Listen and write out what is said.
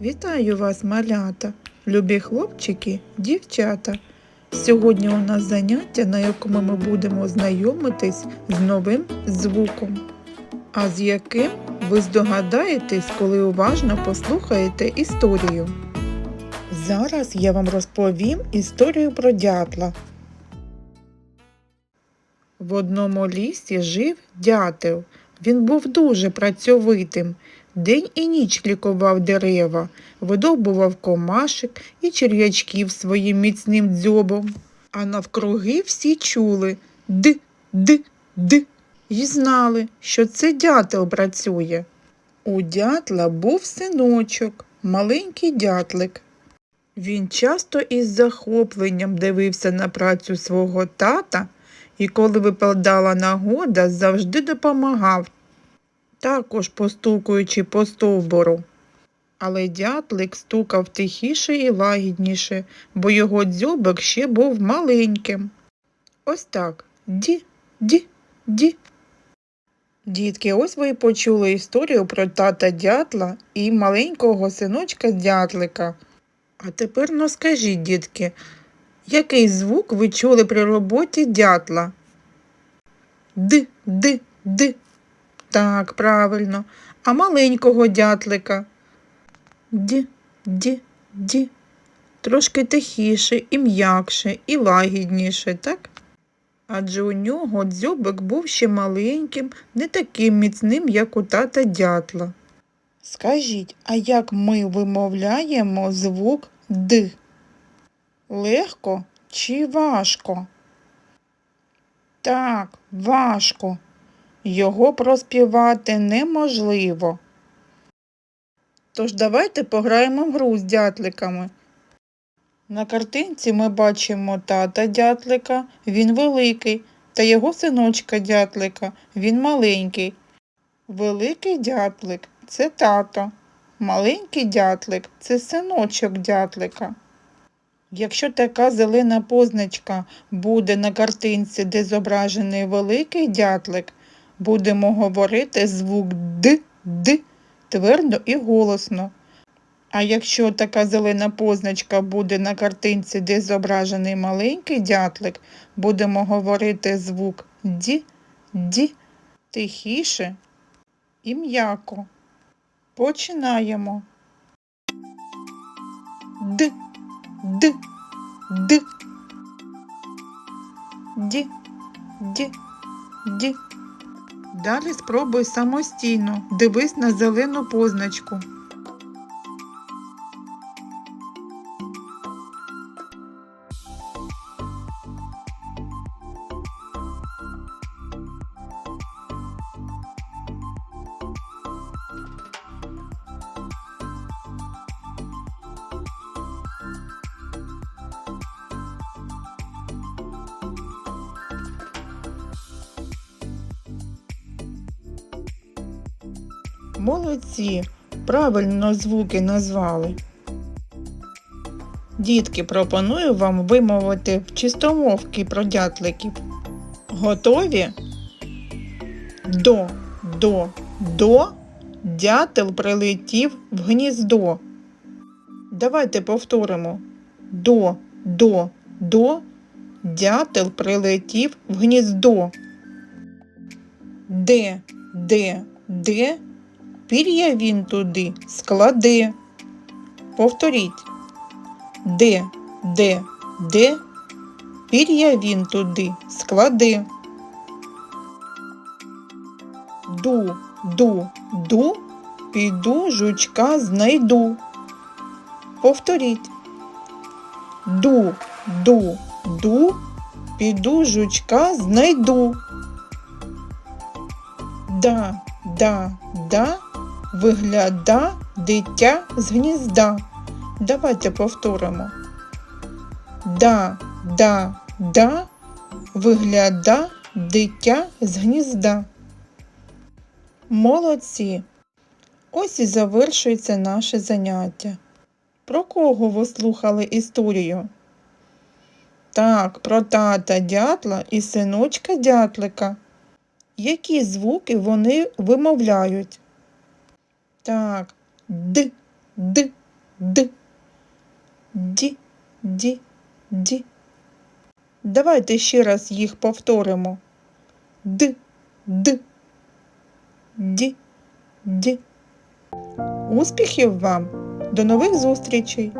Вітаю вас, малята, любі хлопчики, дівчата. Сьогодні у нас заняття, на якому ми будемо знайомитись з новим звуком. А з яким ви здогадаєтесь, коли уважно послухаєте історію. Зараз я вам розповім історію про дятла. В одному лісі жив дятел. Він був дуже працьовитим. День і ніч лікував дерева, видовбував комашек і черв'ячків своїм міцним дзьобом. А навкруги всі чули д, д, д і знали, що це дятел працює. У дятла був синочок, маленький дятлик. Він часто із захопленням дивився на працю свого тата і, коли випадала нагода, завжди допомагав також постукуючи по стовбуру. Але дятлик стукав тихіше і лагідніше, бо його дзьобик ще був маленьким. Ось так ді, ді, ді. Дітки, ось ви почули історію про тата дятла і маленького синочка дятлика. А тепер ну скажіть, дітки, який звук ви чули при роботі дятла? Д, д, д. Так, правильно. А маленького дятлика? Ді, ді, ді. Трошки тихіше, і м'якше, і лагідніше, так? Адже у нього дзьобик був ще маленьким, не таким міцним, як у тата дятла. Скажіть, а як ми вимовляємо звук Д? Легко чи важко? Так, важко. Його проспівати неможливо. Тож давайте пограємо в гру з дятликами. На картинці ми бачимо тата дятлика, він великий, та його синочка дятлика, він маленький. Великий дятлик це тато, маленький дятлик це синочок дятлика. Якщо така зелена позначка буде на картинці, де зображений великий дятлик, будемо говорити звук Д, Д твердо і голосно. А якщо така зелена позначка буде на картинці, де зображений маленький дятлик, будемо говорити звук Ді, Ді тихіше і м'яко. Починаємо. Д, Д, Д. Ді, Ді, Ді. Далі спробуй самостійно. Дивись на зелену позначку. Молодці, правильно звуки назвали. Дітки, пропоную вам вимовити чистомовки про дятликів. Готові? До, до, до, дятел прилетів в гніздо. Давайте повторимо. До, до, до, дятел прилетів в гніздо. Де, де, де, пір'я він туди складе. Повторіть. Де, де, де, пір'я він туди складе. Ду, ду, ду, піду жучка знайду. Повторіть. Ду, ду, ду, піду жучка знайду. Да, да, да, вигляда дитя з гнізда. Давайте повторимо. Да, да, да, вигляда дитя з гнізда. Молодці. Ось і завершується наше заняття. Про кого ви слухали історію? Так, про тата дятла і синочка дятлика. Які звуки вони вимовляють? Так, д, д, Д. Ді, ді, ді. Давайте ще раз їх повторимо. Д, д, ді, ді. Успіхів вам! До нових зустрічей!